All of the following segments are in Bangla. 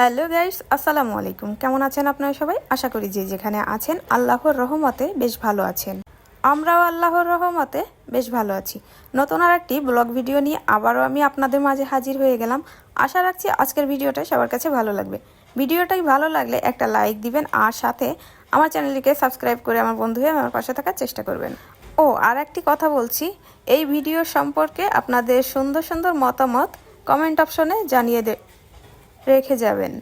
হ্যালো গাইস, আসসালামু আলাইকুম। কেমন আছেন আপনারা সবাই? আশা করি যে যেখানে আছেন আল্লাহর রহমতে বেশ ভালো আছেন। আমরাও আল্লাহর রহমতে বেশ ভালো আছি। নতুন আর একটি ব্লগ ভিডিও নিয়ে আবারও আমি আপনাদের মাঝে হাজির হয়ে গেলাম। আশা রাখছি আজকের ভিডিওটা সবার কাছে ভালো লাগবে। ভিডিওটাই ভালো লাগলে একটা লাইক দিবেন আর সাথে আমার চ্যানেলটিকে সাবস্ক্রাইব করে আমার বন্ধু হয়ে আমার পাশে থাকার চেষ্টা করবেন। ও আর একটি কথা বলছি। এই ভিডিও সম্পর্কে আপনাদের সুন্দর সুন্দর মতামত কমেন্ট অপশনে জানিয়ে রেখে যাবেন।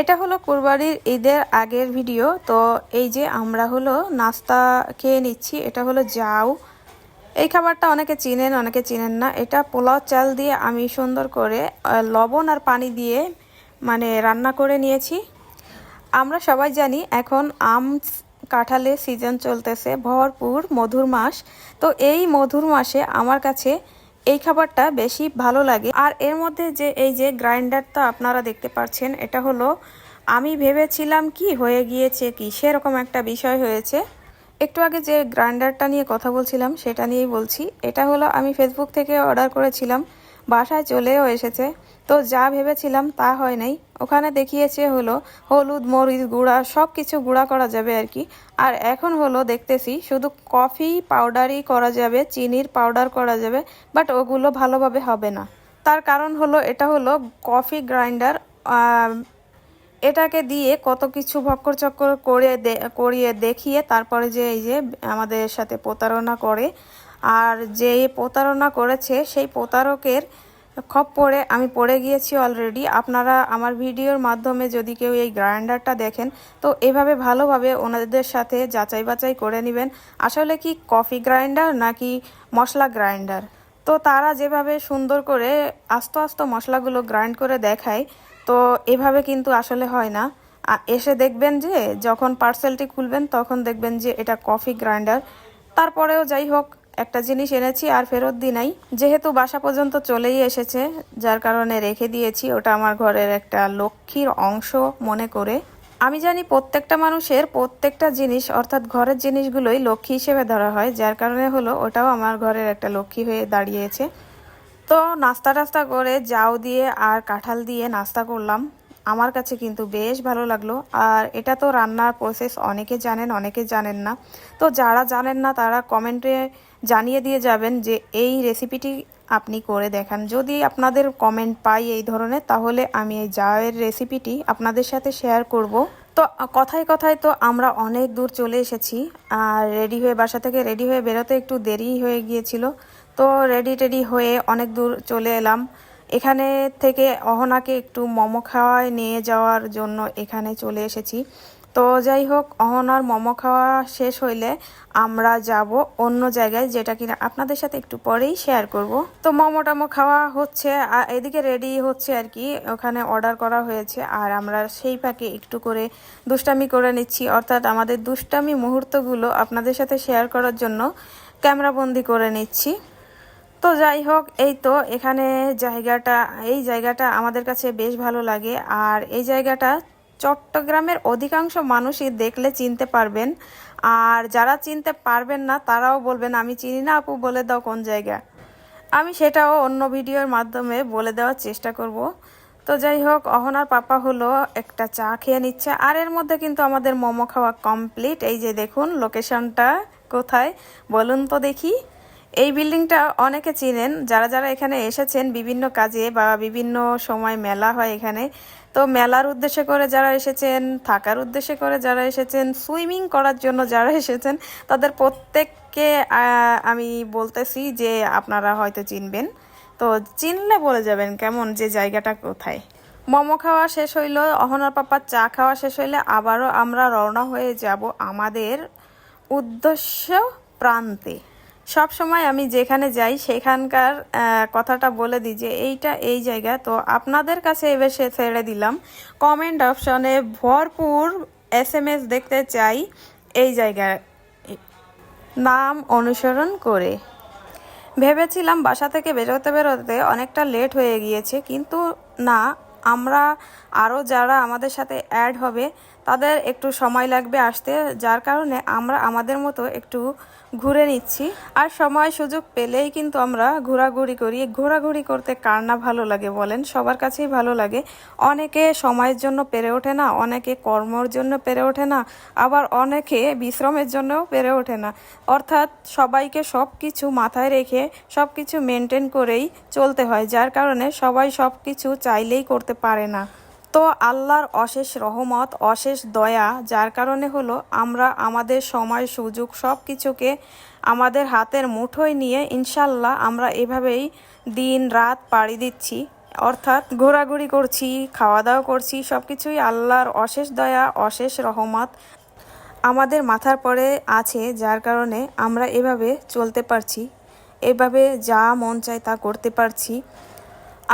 এটা হলো কুরবানির ঈদের আগের ভিডিও। তো এই যে আমরা হলো নাস্তা খেয়ে নিচ্ছি, এটা হলো জাউ এই খাবারটা অনেকে চিনেন অনেকে চিনেন না। এটা পোলাও চাল দিয়ে আমি সুন্দর করে লবণ আর পানি দিয়ে মানে রান্না করে নিয়েছি। আমরা সবাই জানি এখন আম কাঁঠালের সিজন চলতেছে, ভরপুর মধুর মাস। তো এই মধুর মাসে আমার কাছে এই খাবারটা বেশি ভালো লাগে। আর এর মধ্যে যে, এই যে গ্রাইন্ডারটা আপনারা দেখতে পাচ্ছেন, এটা হলো, আমি ভেবেছিলাম কি, হয়ে গিয়েছে কি, সেরকম একটা বিষয় হয়েছে। একটু আগে যে গ্রাইন্ডারটা নিয়ে কথা বলছিলাম, সেটা নিয়েই বলছি। এটা হলো, আমি ফেসবুক থেকে অর্ডার করেছিলাম বাসায় চলেও এসেছে। তো যা ভেবেছিলাম তা হয় নাই। ওখানে দেখিয়েছে হলো, হলুদ, মরিচ গুঁড়া সব কিছু গুঁড়া করা যাবে আর কি। আর এখন হলো দেখতেছি, শুধু কফি পাউডারই করা যাবে, চিনির পাউডার করা যাবে, বাট ওগুলো ভালোভাবে হবে না। তার কারণ হলো, এটা হলো কফি গ্রাইন্ডার এটাকে দিয়ে কত কিছু ভক্কর চক্কর করে করিয়ে দেখিয়ে তারপরে যে এই যে আমাদের সাথে প্রতারণা করে আর যে প্রতারণা করেছে, সেই প্রতারকের খপ্পরে আমি পড়ে গিয়েছি অলরেডি আপনারা আমার ভিডিওর মাধ্যমে যদি কেউ এই গ্রাইন্ডারটা দেখেন, তো এভাবে ভালোভাবে ওনাদের সাথে যাচাই বাছাই করে নেবেন। আসলে কি কফি গ্রাইন্ডার নাকি মশলা গ্রাইন্ডার? তো তারা যেভাবে সুন্দর করে আস্ত আস্ত মশলাগুলো গ্রাইন্ড করে দেখায়, তো এভাবে কিন্তু আসলে হয় না। এসে দেখবেন যে, যখন পার্সেলটি খুলবেন, তখন দেখবেন যে, এটা কফি গ্রাইন্ডার। তারপরেও যাই হোক একটা জিনিস এনেছি আর ফেরত দিই নাই। যেহেতু বাসা পর্যন্ত চলেই এসেছে, যার কারণে রেখে দিয়েছি। ওটা আমার ঘরের একটা লক্ষ্মীর অংশ মনে করে। আমি জানি প্রত্যেকটা মানুষের প্রত্যেকটা জিনিস, অর্থাৎ ঘরের জিনিসগুলোই লক্ষ্মী হিসেবে ধরা হয়, যার কারণে হলো ওটাও আমার ঘরের একটা লক্ষ্মী হয়ে দাঁড়িয়েছে। তো নাস্তা টাস্তা করে, জাউ দিয়ে আর কাঁঠাল দিয়ে নাস্তা করলাম। আমার কাছে কিন্তু বেশ ভালো লাগল। আর এটা তো রান্নার প্রসেস অনেকে জানেন অনেকে জানেন না। তো যারা জানেন না, তারা কমেন্টে জানিয়ে দিয়ে যাবেন যে এই রেসিপিটি আপনি করে দেখান। যদি আপনাদের কমেন্ট পাই এই ধরনের, তাহলে আমি এই জায়ের রেসিপিটি আপনাদের সাথে শেয়ার করব। তো কথায় কথায় তো আমরা অনেক দূর চলে এসেছি, আর রেডি হয়ে বাসা থেকে রেডি হয়ে বেরোতে একটু দেরি হয়ে গিয়েছিল। তো রেডি টেডি হয়ে অনেক দূর চলে এলাম। এখানে থেকে অহনাকে একটু মোমো খাওয়ায় নিয়ে যাওয়ার জন্য এখানে চলে এসেছি। তো যাই হোক, অহনার মোমো খাওয়া শেষ হইলে আমরা যাব অন্য জায়গায়, যেটা কিনা আপনাদের সাথে একটু পরেই শেয়ার করব। তো মোমো টামো খাওয়া হচ্ছে, আর এদিকে রেডি হচ্ছে আর কি, ওখানে অর্ডার করা হয়েছে, আর আমরা সেই ফাঁকে একটু করে দুষ্টামি করে নিচ্ছি। অর্থাৎ আমাদের দুষ্টামি মুহূর্তগুলো আপনাদের সাথে শেয়ার করার জন্য ক্যামেরাবন্দি করে নিচ্ছি। তো যাই হোক, এই তো এখানে জায়গাটা, এই জায়গাটা আমাদের কাছে বেশ ভালো লাগে। আর এই জায়গাটা চট্টগ্রামের অধিকাংশ মানুষই দেখলে চিনতে পারবেন। আর যারা চিনতে পারবেন না, তারাও বলবেন, আমি চিনি না, আপু, বলে দাও কোন জায়গা। আমি সেটাও অন্য ভিডিওর মাধ্যমে বলে দেওয়ার চেষ্টা করব। তো যাই হোক, অহনার পাপা হলো একটা চা খেয়ে নিচ্ছে। আর এর মধ্যে কিন্তু আমাদের মোমো খাওয়া কমপ্লিট এই যে দেখুন লোকেশনটা কোথায়? বলুন তো দেখি। এই বিল্ডিংটা অনেকে চিনেন, যারা যারা এখানে এসেছেন বিভিন্ন কাজে বা বিভিন্ন সময় মেলা হয় এখানে। তো মেলার উদ্দেশ্যে করে যারা এসেছেন, থাকার উদ্দেশ্যে করে যারা এসেছেন, সুইমিং করার জন্য যারা এসেছেন, তাদের প্রত্যেককে আমি বলতেছি যে আপনারা হয়তো চিনবেন। তো চিনলে বলে যাবেন কেমন যে জায়গাটা কোথায়। মোমো খাওয়া শেষ হইল, অহনার পাপার চা খাওয়া শেষ হইলে আবারও আমরা রওনা হয়ে যাব আমাদের উদ্দেশ্য প্রান্তে। সব সময় আমি যেখানে যাই, সেখানকার কথাটা বলে দিই যে এইটা এই জায়গা। তো আপনাদের কাছে এবার সে ছেড়ে দিলাম। কমেন্ট অপশনে ভরপুর এস এম এস দেখতে চাই এই জায়গায়। নাম অনুসরণ করে। ভেবেছিলাম বাসা থেকে বেরোতে বেরোতে অনেকটা লেট হয়ে গিয়েছে, কিন্তু না, আমরা আরও যারা আমাদের সাথে অ্যাড হবে, তাদের একটু সময় লাগবে আসতে। যার কারণে আমরা, আমাদের মতো একটু ঘুরে নিচ্ছি। আর সময় সুযোগ পেলেই কিন্তু আমরা ঘোরাঘুরি করি। ঘোরাঘুরি করতে কার না ভালো লাগে বলেন? সবার কাছেই ভালো লাগে। অনেকে সময়ের জন্য পেরে ওঠে না, অনেকে কর্মর জন্য পেরে ওঠে না, আবার অনেকে বিশ্রামের জন্যও পেরে ওঠে না। অর্থাৎ সবাইকে সব কিছু মাথায় রেখে সব কিছু মেনটেন করেই চলতে হয়, যার কারণে সবাই সব কিছু চাইলেই করতে পারে না। তো আল্লাহর অশেষ রহমত, অশেষ দয়া, যার কারণে হলো আমরা আমাদের সময়, সুযোগ সব কিছুকে আমাদের হাতের মুঠোয় নিয়ে ইনশাল্লাহ আমরা এভাবেই দিন রাত পাড়ি দিচ্ছি। অর্থাৎ ঘোরাঘুরি করছি খাওয়া দাওয়া করছি সব কিছুই আল্লাহর অশেষ দয়া, অশেষ রহমত আমাদের মাথার পরে আছে, যার কারণে আমরা এভাবে চলতে পারছি। এভাবে যা মন চায় তা করতে পারছি।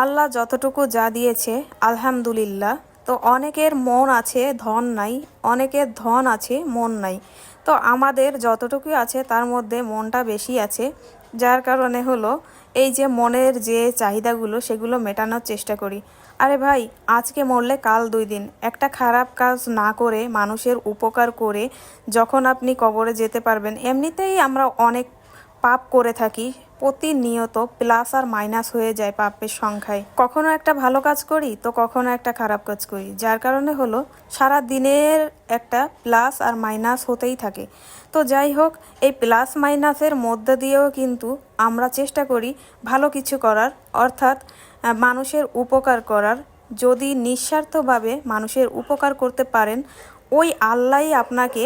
আল্লাহ যতটুকু যা দিয়েছে, আলহামদুলিল্লাহ। তো অনেকের মন আছে, ধন নাই। অনেকের ধন আছে, মন নাই। তো আমাদের যতটুকু আছে, তার মধ্যে মনটা বেশি আছে। যার কারণে হলো, এই যে মনের যে চাহিদাগুলো, সেগুলো মেটানোর চেষ্টা করি। আরে ভাই, আজকে মরলে কাল দুই দিন। একটা খারাপ কাজ না করে, মানুষের উপকার করে, যখন আপনি কবরে যেতে পারবেন, এমনিতেই আমরা অনেক পাপ করে থাকি। প্রতিনিয়ত প্লাস আর মাইনাস হয়ে যায় পাপের সংখ্যায়। কখনো একটা ভালো কাজ করি, তো কখনো একটা খারাপ কাজ করি। যার কারণে হলো, সারা দিনের একটা প্লাস আর মাইনাস হতেই থাকে। তো যাই হোক, এই প্লাস মাইনাসের মধ্যে দিয়েও কিন্তু আমরা চেষ্টা করি ভালো কিছু করার, অর্থাৎ মানুষের উপকার করার। যদি নিঃস্বার্থভাবে মানুষের উপকার করতে পারেন, ওই আল্লাহই আপনাকে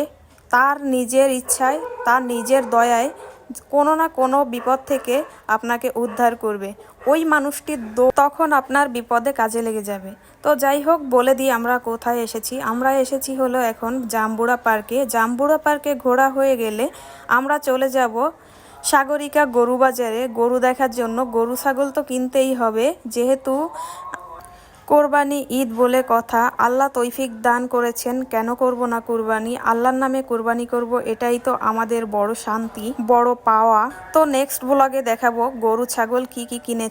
তার নিজের ইচ্ছায়, তার নিজের দয়ায় কোনো না কোনো বিপদ থেকে আপনাকে উদ্ধার করবে। ওই মানুষটি তখন আপনার বিপদে কাজে লেগে যাবে। তো যাই হোক, বলে দিই, আমরা কোথায় এসেছি? আমরা এসেছি হলো এখন জাম্বুড়া পার্কে। জাম্বুড়া পার্কে ঘোরা হয়ে গেলে আমরা চলে যাব সাগরিকা গরু বাজারে গরু দেখার জন্য। গরু ছাগল তো কিনতেই হবে। যেহেতু কোরবানি ঈদ বলে কথা। আল্লাহ তৈফিক দান করেছেন। কেন করব না কুরবানি? আল্লাহর নামে কুরবানি করব, এটাই তো আমাদের বড় শান্তি, বড় পাওয়া। তো নেক্সট ব্লগে দেখাবো গরু, ছাগল কি কি কিনেছি।